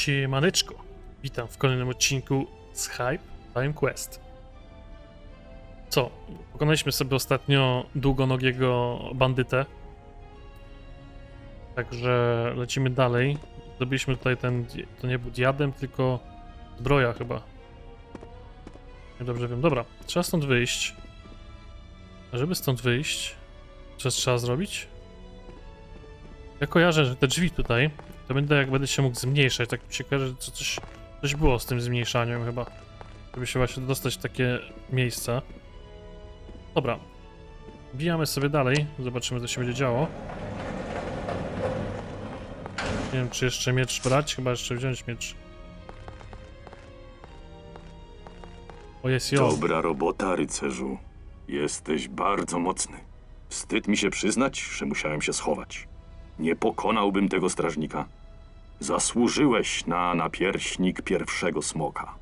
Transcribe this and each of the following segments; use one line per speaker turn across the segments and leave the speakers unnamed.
Siemaneczko, witam w kolejnym odcinku z Hype Time Quest. Co, pokonaliśmy sobie ostatnio długonogiego bandytę. Także lecimy dalej. Zdobyliśmy tutaj ten, to nie był diadem, tylko zbroja chyba. Nie dobrze wiem. Dobra, trzeba stąd wyjść. A żeby stąd wyjść, co trzeba zrobić? Ja kojarzę, że te drzwi tutaj, to będę jak będę się mógł zmniejszać, tak mi się kojarzy, że co- coś, coś było z tym zmniejszaniem chyba. Żeby się właśnie dostać w takie miejsca. Dobra. Bijamy sobie dalej, zobaczymy co się będzie działo. Nie wiem, czy jeszcze miecz brać, chyba jeszcze wziąć miecz. O, jest jo.
Dobra robota, rycerzu. Jesteś bardzo mocny. Wstyd mi się przyznać, że musiałem się schować. Nie pokonałbym tego strażnika. Zasłużyłeś na napierśnik pierwszego smoka.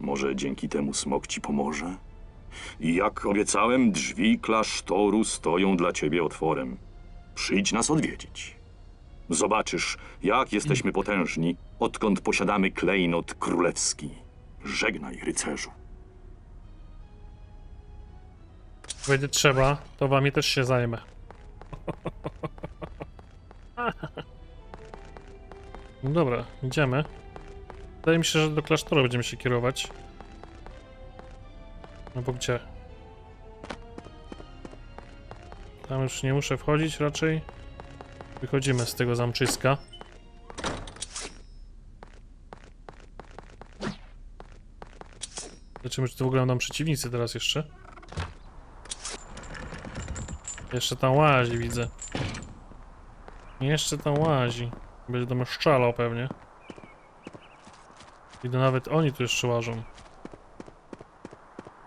Może dzięki temu smok ci pomoże? I jak obiecałem, drzwi klasztoru stoją dla ciebie otworem. Przyjdź nas odwiedzić. Zobaczysz, jak jesteśmy potężni, odkąd posiadamy klejnot królewski. Żegnaj, rycerzu.
Będzie trzeba, to wami też się zajmę. No dobra, idziemy. Wydaje mi się, że do klasztoru będziemy się kierować. No bo gdzie? Tam już nie muszę wchodzić raczej. Wychodzimy z tego zamczyska. Zobaczymy, czy to w ogóle nam przeciwnicy teraz jeszcze. Jeszcze tam łazi, widzę. Jeszcze tam łazi. Będzie mnie szczalał pewnie. I to nawet oni tu jeszcze łażą.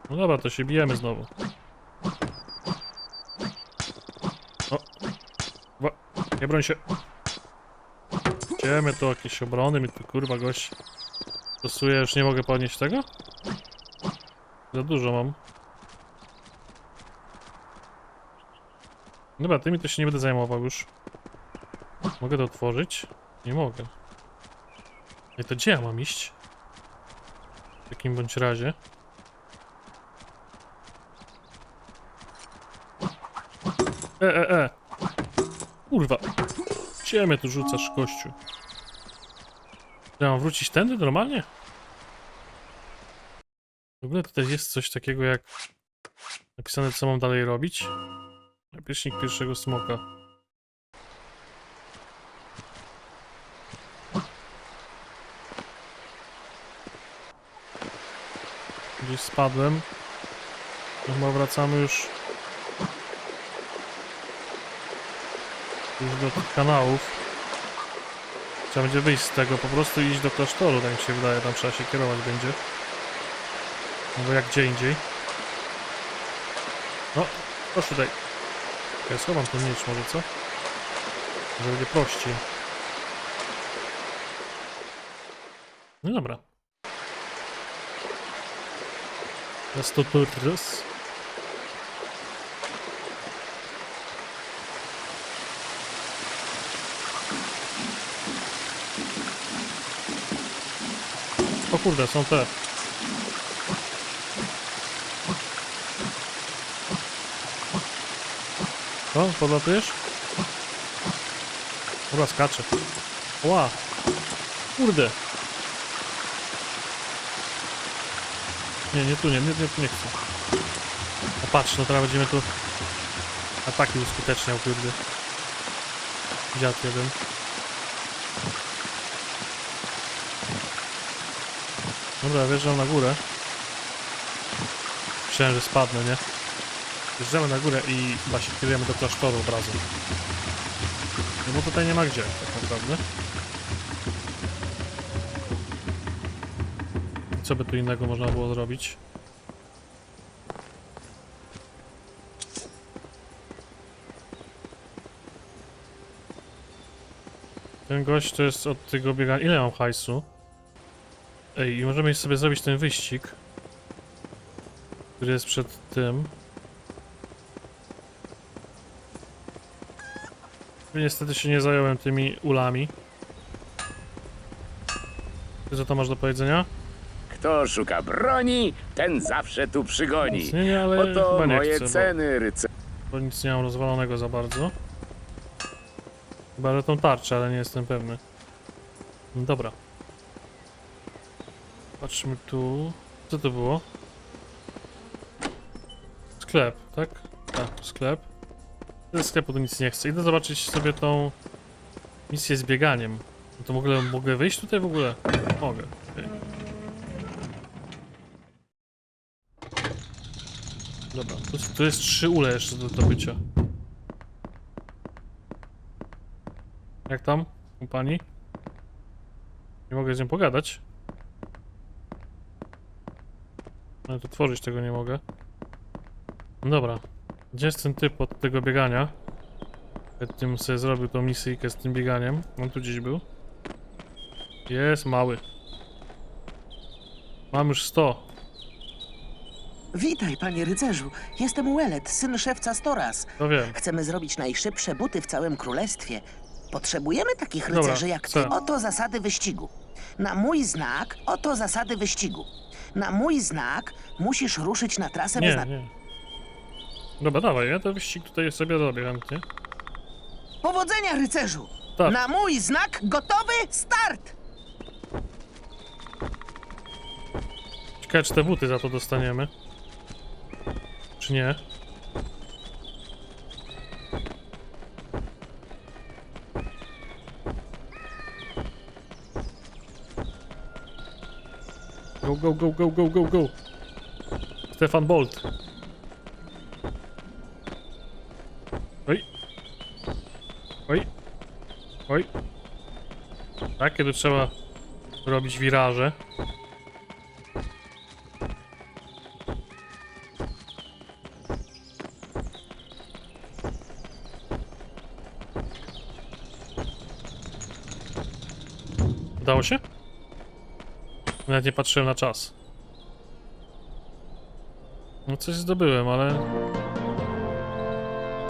No dobra, to się bijemy znowu. O! Wa nie broń się! Idziemy tu jakieś obrony, mi tu kurwa gość stosuje, już nie mogę podnieść tego? Za dużo mam. Dobra, tymi to się nie będę zajmował już. Mogę to otworzyć? Nie mogę. I to gdzie ja mam iść? W takim bądź razie. E, e, e! Kurwa! Gdzie mnie tu rzucasz, kościu? Ja mam wrócić tędy normalnie? W ogóle tutaj jest coś takiego jak napisane, co mam dalej robić. Pieśnik pierwszego smoka. Gdzieś spadłem. Chyba wracamy już... Już do tych kanałów. Trzeba będzie wyjść z tego, po prostu iść do klasztoru, tak mi się wydaje, tam trzeba się kierować będzie. No bo jak gdzie indziej. No, proszę tutaj. Ja schowam ten miecz może, co? Może będzie prościej. No dobra. Teraz to teraz. O kurde, są te. O, podlatujesz? Dobra, skaczę. Ła! Kurde! Nie, nie tu, nie, nie, nie nie chcę. O patrz, no teraz będziemy tu ataki uskuteczniał, kurde. Dziad jeden. Dobra, wjeżdżam na górę. Myślałem, że spadnę, nie? Wjeżdżamy na górę i chyba się kierujemy do klasztoru od razu. No bo tutaj nie ma gdzie, tak naprawdę. Co by tu innego można było zrobić? Ten gość to jest od tego biegania. Ile mam hajsu? Ej, i możemy sobie zrobić ten wyścig. Który jest przed tym. Niestety się nie zająłem tymi ulami. Co to masz do powiedzenia?
Kto szuka broni, ten zawsze tu przygoni.
Nic nie, nie, ale
Oto
chyba nie
moje
chcę, bo-
ceny, ryce.
Bo nic nie mam rozwalonego za bardzo. Chyba, że tą tarczę, ale nie jestem pewny. No dobra. Patrzmy tu. Co to było? Sklep, tak? Tak, sklep. Ze sklepu to nic nie chcę. Idę zobaczyć sobie tą misję z bieganiem. No to ogóle mogę wyjść tutaj w ogóle? Mogę. okej. Tu, tu jest trzy ule jeszcze do zdobycia. Jak tam u pani? Nie mogę z nią pogadać. Ale to tworzyć tego nie mogę. No dobra. Gdzie jest ten typ od tego biegania? Tym sobie zrobił tą misyjkę z tym bieganiem. On tu gdzieś był. Jest mały. Mam już 100.
Witaj, panie rycerzu. Jestem Welet, syn szewca Storas.
To wiem.
Chcemy zrobić najszybsze buty w całym królestwie. Potrzebujemy takich
Dobra,
rycerzy jak ty.
chcę.
Oto zasady wyścigu. Na mój znak, oto zasady wyścigu. Na mój znak musisz ruszyć na trasę
Nie,
wyznaczoną.
nie. Dobra, dawaj, ja ten wyścig tutaj sobie robię chętnie.
Powodzenia, rycerzu!
Tak.
Na mój znak gotowy, start!
Ciekawe, czy te buty za to dostaniemy. Czy nie? Go, go, go, go, go, go, go. Stefan Bolt. Oj. Oj. Oj. Tak, kiedy trzeba robić wiraże. Udało się? Nawet nie patrzyłem na czas. No coś zdobyłem, ale...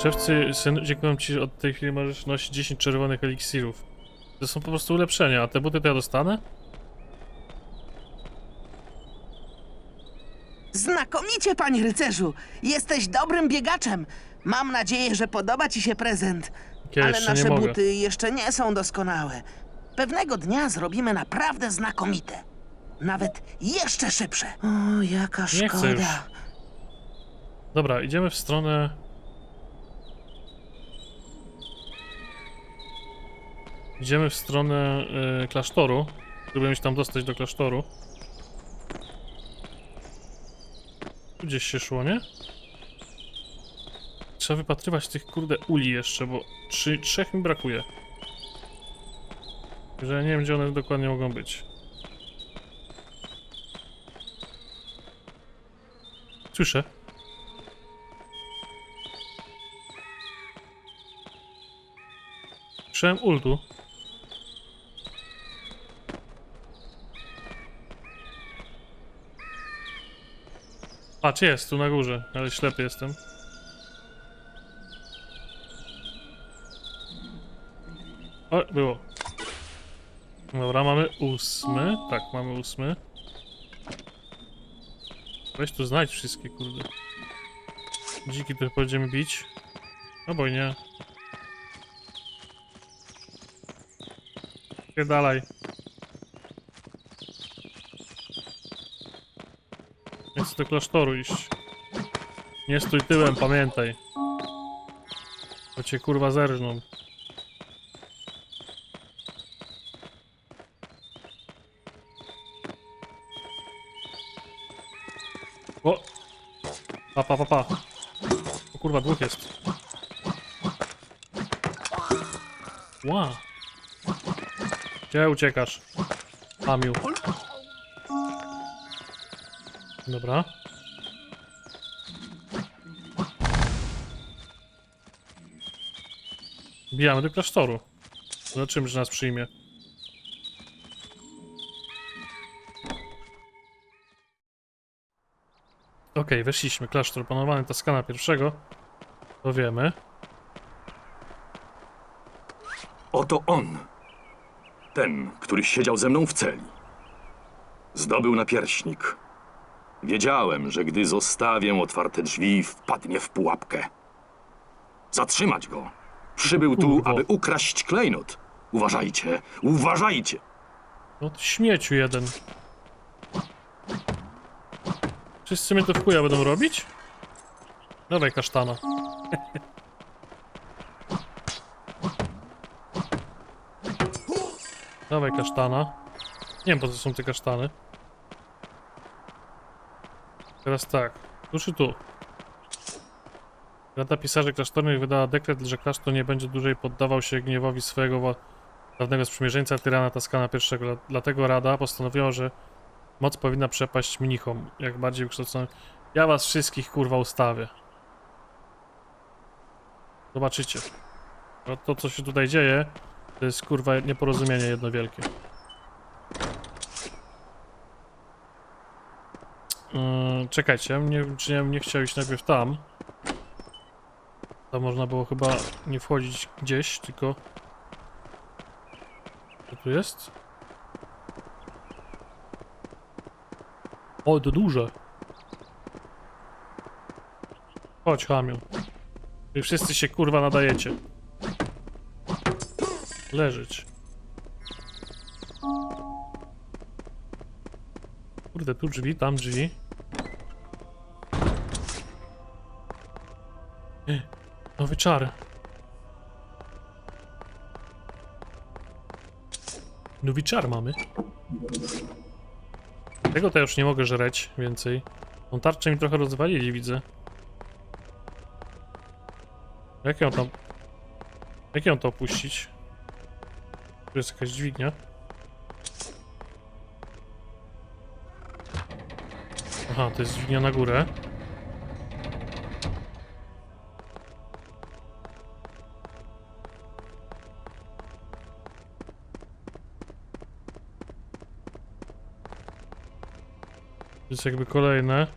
Szewcy, synu, dziękuję ci, od tej chwili możesz nosić 10 czerwonych eliksirów. To są po prostu ulepszenia, a te buty to ja dostanę?
Znakomicie, panie rycerzu! Jesteś dobrym biegaczem. Mam nadzieję, że podoba ci się prezent.
Ja
Ale
jeszcze
nasze
mogę.
buty jeszcze nie są doskonałe. Pewnego dnia zrobimy naprawdę znakomite. Nawet jeszcze szybsze. O, jaka
Nie chcę już.
szkoda.
Dobra, idziemy w stronę... Idziemy w stronę y, klasztoru. Próbujemy się tam dostać do klasztoru. Tu gdzieś się szło, nie? Trzeba wypatrywać tych kurde uli jeszcze, bo trzy, trzech mi brakuje. Że nie wiem, gdzie one dokładnie mogą być. Słyszę. Słyszałem ultu. Patrz, jest tu na górze, ale ślepy jestem. O, było. Dobra, mamy ósmy. Tak, mamy ósmy. Weź tu znajdź wszystkie, kurde. Dziki tu będziemy bić. No bo nie. Dalej. Nie chcę do klasztoru iść. Nie stój tyłem, pamiętaj. Bo cię kurwa zerżną. O! Pa, pa, pa, pa. O kurwa, dwóch jest. Ła! Gdzie uciekasz? Pamiu. Dobra. Bijamy do klasztoru. Zobaczymy, że nas przyjmie. Okej, weszliśmy. Klasztor panowany Toskana pierwszego. To wiemy.
Oto on. Ten, który siedział ze mną w celi. Zdobył napierśnik. Wiedziałem, że gdy zostawię otwarte drzwi, wpadnie w pułapkę. Zatrzymać go. Przybył tu,
Kurwo.
aby ukraść klejnot. Uważajcie, uważajcie!
No ty śmieciu jeden. Wszyscy mnie to w chuja będą robić? Dawaj kasztana. Dawaj kasztana. Nie wiem po co są te kasztany. Teraz tak. Tu czy tu? Rada pisarzy klasztornych wydała dekret, że klasztor nie będzie dłużej poddawał się gniewowi swojego dawnego sprzymierzeńca tyrana Taskana I. Dla- Dlatego Rada postanowiła, że moc powinna przepaść mnichom, jak bardziej wykształconym. Ja was wszystkich kurwa ustawię. Zobaczycie. No to co się tutaj dzieje, to jest kurwa nieporozumienie jedno wielkie. Yy, czekajcie, nie czy bym nie chciał iść najpierw tam. Tam można było chyba nie wchodzić gdzieś, tylko... Co tu jest? O, to duże. Chodź, Hamiu. Wy wszyscy się kurwa nadajecie. Leżeć. Kurde, tu drzwi, tam drzwi. Nowy czar. Nowy czar mamy. Tego to ja już nie mogę żreć więcej. Tą tarczę mi trochę rozwalili, widzę. Jak ją tam... Jak ją to opuścić? Tu jest jakaś dźwignia. Aha, to jest dźwignia na górę. Jest jakby kolejne.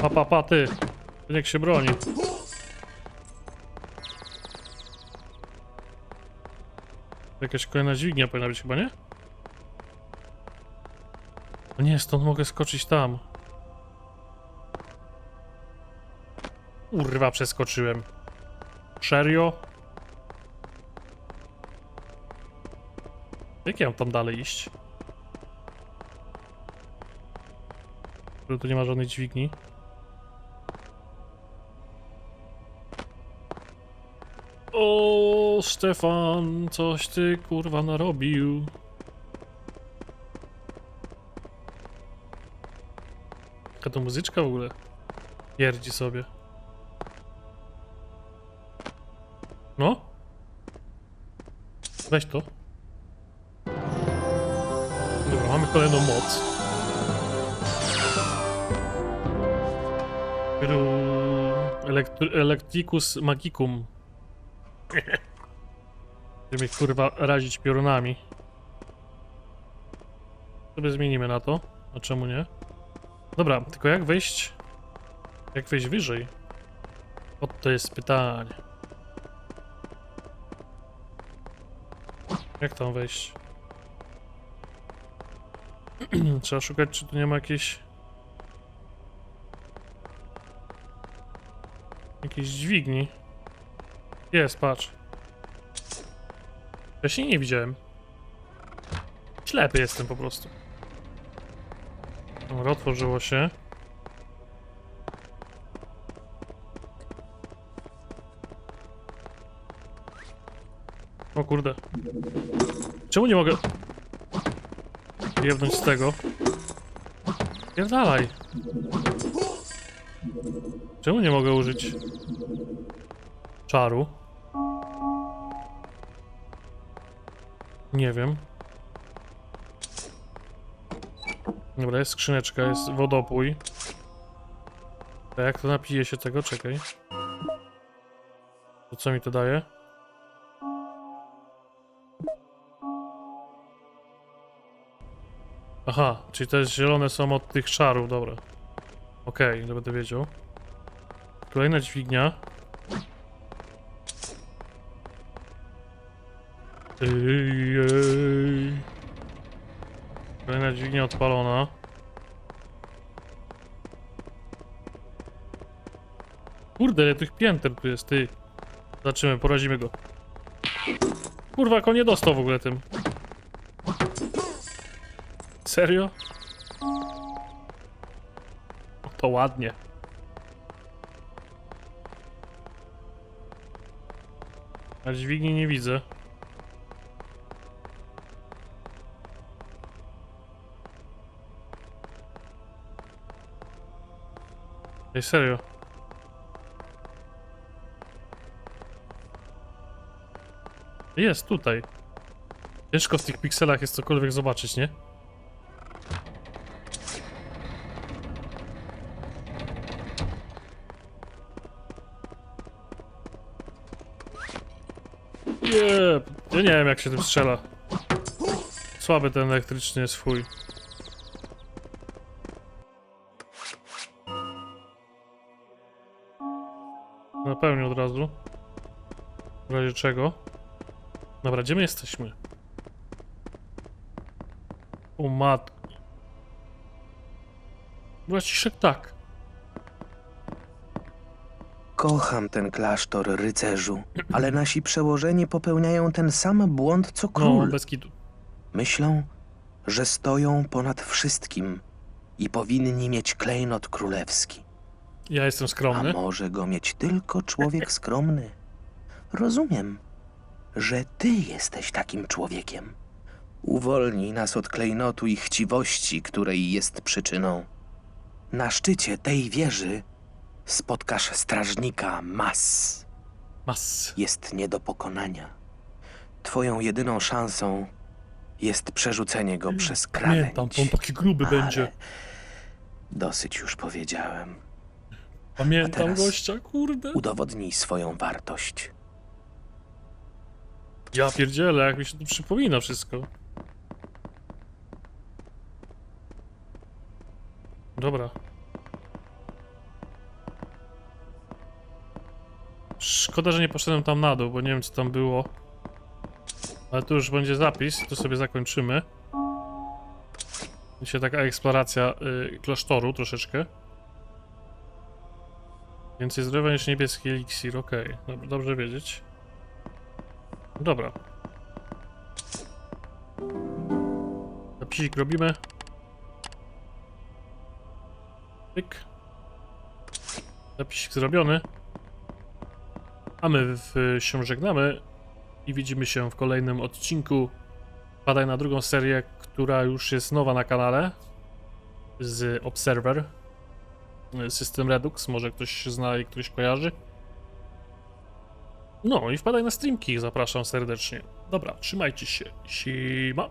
Pa, pa, pa, ty. Niech się broni. Jakaś kolejna dźwignia powinna być chyba, nie? O nie, stąd mogę skoczyć tam. Kurwa, przeskoczyłem. Serio? Jak ja mam tam dalej iść? Tu nie ma żadnej dźwigni. O, Stefan, coś ty kurwa narobił. Jaka to muzyczka w ogóle? Pierdzi sobie. No? Weź to. Dobra, mamy kolejną moc. Elektr Electricus Magicum. Ich kurwa razić piorunami. Sobie zmienimy na to. A czemu nie? Dobra, tylko jak wejść... Jak wejść wyżej? Oto to jest pytanie. Jak tam wejść? Trzeba szukać, czy tu nie ma jakiejś... Jakiejś dźwigni. Jest, patrz. Wcześniej nie widziałem. Ślepy jestem po prostu. Dobra, otworzyło się. O kurde. Czemu nie mogę... Jebnąć z tego? Pierdalaj. Czemu nie mogę użyć... Czaru? Nie wiem. Dobra, jest skrzyneczka, jest wodopój. A jak to napije się tego? Czekaj. To co mi to daje? Aha, czyli te zielone są od tych czarów, dobra. Okej, okay, będę wiedział. Kolejna dźwignia. Ej, ej, Dźwignia odpalona. Kurde, ile tych pięter tu jest, ty. Zobaczymy, porazimy go. Kurwa, jak on nie dostał w ogóle tym. Serio? Ładnie. A dźwigni nie widzę. Ej, serio. Jest tutaj. Ciężko w tych pikselach jest cokolwiek zobaczyć? Nie, ja nie wiem jak się tym strzela. Słaby ten elektryczny jest fuj. Napełnię od razu. W razie czego. Dobra, gdzie my jesteśmy? O matko. Braciszek tak.
Kocham ten klasztor, rycerzu, ale nasi przełożeni popełniają ten sam błąd co
No,
król.
bez kitu.
Myślą, że stoją ponad wszystkim i powinni mieć klejnot królewski.
Ja jestem
A
skromny.
może go mieć tylko człowiek skromny? Rozumiem, że ty jesteś takim człowiekiem. Uwolnij nas od klejnotu i chciwości, której jest przyczyną. Na szczycie tej wieży spotkasz strażnika Mas.
Mas.
Jest nie do pokonania. Twoją jedyną szansą jest przerzucenie go przez krawędź.
Pamiętam, to on taki gruby
Ale
będzie.
Dosyć już powiedziałem.
Pamiętam
teraz-
gościa, kurde.
Udowodnij swoją wartość.
Ja pierdzielę, jak mi się to przypomina wszystko. Dobra. Szkoda, że nie poszedłem tam na dół, bo nie wiem co tam było. Ale tu już będzie zapis, tu sobie zakończymy. Dzisiaj taka eksploracja y, klasztoru troszeczkę. Więcej zdrowia niż niebieski eliksir, okej. Dobrze, dobrze wiedzieć. Dobra. Zapisik robimy. Pyk. Zapisik zrobiony. A my w, się żegnamy i widzimy się w kolejnym odcinku. Padaj na drugą serię, która już jest nowa na kanale z Observer. System Redux, może ktoś zna i ktoś kojarzy. No i wpadaj na streamki, zapraszam serdecznie. Dobra, trzymajcie się. Siema.